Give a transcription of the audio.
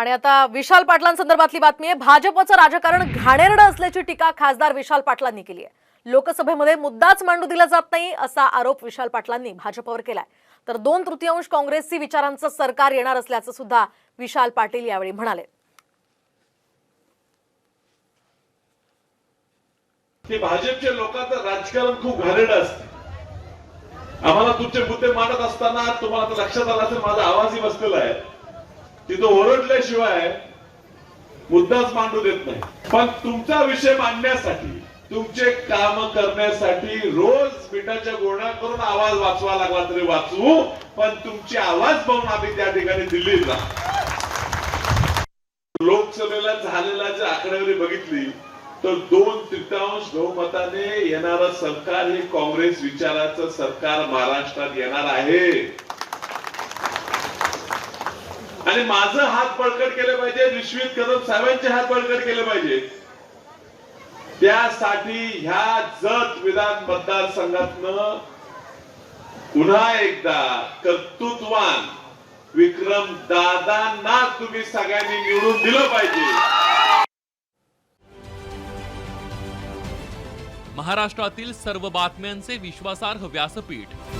आणि आता विशाल पाटलांसंदर्भातली बातमी आहे. भाजपचं राजकारण घाणेरडं असल्याची टीका खासदार विशाल पाटलांनी केली आहे. लोकसभेमध्ये मुद्दाच मांडू दिला जात नाही असा आरोप विशाल पाटलांनी भाजपवर केलाय. तर दोन तृतीयांश काँग्रेसची विचारांचं सरकार येणार असल्याचं सुद्धा विशाल पाटील यावेळी म्हणाले. ते भाजपच्या लोकांचं राजकारण खूप घाणेरडं असतं. आम्हाला तुमचे मुद्दे मांडत असताना तुम्हाला लक्षात आला असेल माझा आवाजही बसलेला आहे. तिथं ओरडल्याशिवाय मुद्दाच मांडू देत नाही. पण तुमचा विषय मांडण्यासाठी तुमचे काम करण्यासाठी रोज मिठाच्या गोळ्या करून आवाज वाचवा लागला तरी वाचवू पण तुमची आवाज पाहून आम्ही त्या ठिकाणी दिल्लीत जा लोकसभेला झालेला जर आकडेवारी बघितली तर दोन तृतीयांश बहुमताने येणारं सरकार हे काँग्रेस विचाराचं सरकार महाराष्ट्रात येणार आहे. आणि माझं हात बळकट केले पाहिजे विश्वित कदम साहेबांचे हात बळकट केले पाहिजे. त्यासाठी ह्या जत विधान मतदारसंघातनं पुन्हा एकदा कर्तृत्वान विक्रम दादांना तुम्ही सगळ्यांनी निवडून दिलं पाहिजे. महाराष्ट्रातील सर्व बातम्यांचे विश्वासार्ह व्यासपीठ.